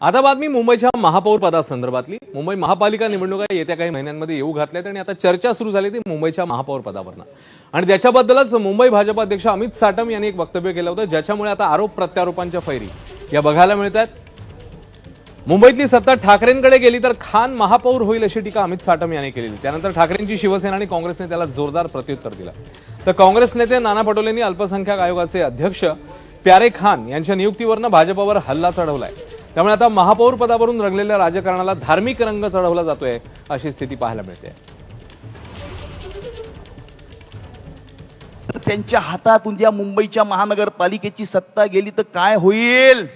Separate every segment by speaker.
Speaker 1: आता बातमी मुंबईच्या महापौर पदासंदर्भातली. मुंबई महापालिका निवडणुका येत्या काही महिन्यांमध्ये येऊ घातल्यात आणि आता चर्चा सुरू झाली ती मुंबईच्या महापौर पदावरनं. आणि त्याच्याबद्दलच मुंबई भाजप अध्यक्ष अमित साटम यांनी एक वक्तव्य केलं होतं ज्याच्यामुळे आता आरोप प्रत्यारोपांच्या फैरी या बघायला मिळत आहेत मुंबईतली सत्ता ठाकरेंकडे गेली तर खान महापौर होईल अशी टीका अमित साटम यांनी केलेली. त्यानंतर ठाकरेंची शिवसेना आणि काँग्रेसने त्याला जोरदार प्रत्युत्तर दिलं. तर काँग्रेस नेते नाना पटोलेंनी अल्पसंख्याक आयोगाचे अध्यक्ष प्यारे खान यांच्या नियुक्तीवरनं भाजपावर हल्ला चढवलाय. त्यामुळे आता महापौर पदावरून रंगलेल्या राजकारणाला धार्मिक रंग चढवला जातोय अशी स्थिती पाहायला मिळते.
Speaker 2: तर त्यांच्या हातात ज्या मुंबईच्या महानगरपालिकेची सत्ता गेली तर काय होईल?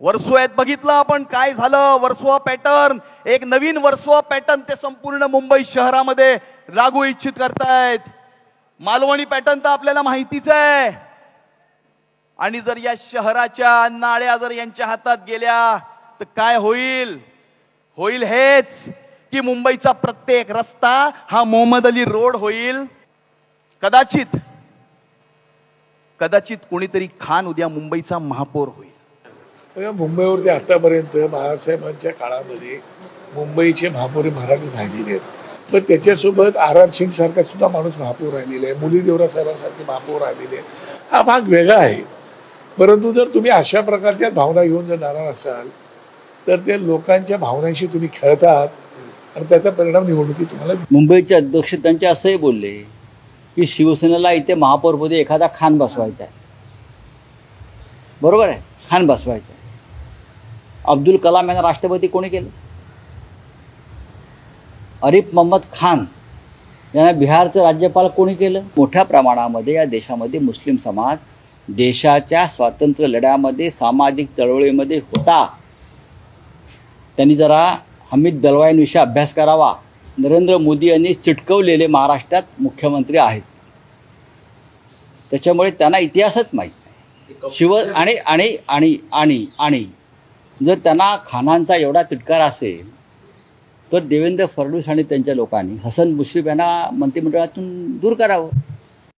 Speaker 2: वर्सोयात बघितलं आपण काय झालं? वर्सोवा पॅटर्न. एक नवीन वर्सोवा पॅटर्न ते संपूर्ण मुंबई शहरामध्ये लागू इच्छित करतायत. मालवणी पॅटर्न तर आपल्याला माहितीच आहे. आणि जर या शहराच्या नाळ्या जर यांच्या हातात गेल्या तर काय होईल? होईल हेच की मुंबईचा प्रत्येक रस्ता हा मोहम्मद अली रोड होईल. कदाचित कदाचित कोणीतरी खान उद्या मुंबईचा महापौर होईल.
Speaker 3: मुंबईवरती आतापर्यंत बाळासाहेबांच्या काळामध्ये मुंबईचे महापौर हे मराठी राहिलेले आहेत. पण त्याच्यासोबत आर आर सिंग सारखा सुद्धा माणूस महापौर राहिलेला आहे. मुली देवरा साहेबांसारखे महापौर राहिलेले आहेत. हा भाग वेगळा आहे. परंतु जर तुम्ही अशा प्रकारच्या भावना घेऊन जर जाणार असाल तर ते लोकांच्या भावनांशी तुम्ही खेळतात आणि त्याचा परिणाम निवडणुकी तुम्हाला
Speaker 4: मुंबईचे अध्यक्ष त्यांचे असंही बोलले की शिवसेनेला इथे महापौरपदी एखादा खान बसवायचा आहे. बरोबर आहे? खान बसवायचा आहे. अब्दुल कलाम यांना राष्ट्रपती कोणी केलं? अरिफ मोहम्मद खान यांना बिहारचं राज्यपाल कोणी केलं? मोठ्या प्रमाणामध्ये या देशामध्ये मुस्लिम समाज देशाच्या स्वातंत्र्य लढ्यामध्ये सामाजिक चळवळीमध्ये होता. त्यांनी जरा हमीद दलवाईंविषयी अभ्यास करावा. नरेंद्र मोदी यांनी चिटकवलेले महाराष्ट्रात मुख्यमंत्री आहेत. त्याच्यामुळे त्यांना इतिहासच माहीत नाही. शिव आणि आणि आणि आणि आणि. जर त्यांना खानांचा एवढा तिटकार असेल तर देवेंद्र फडणवीस आणि त्यांच्या लोकांनी हसन मुश्रीफ यांना मंत्रिमंडळातून दूर करावं.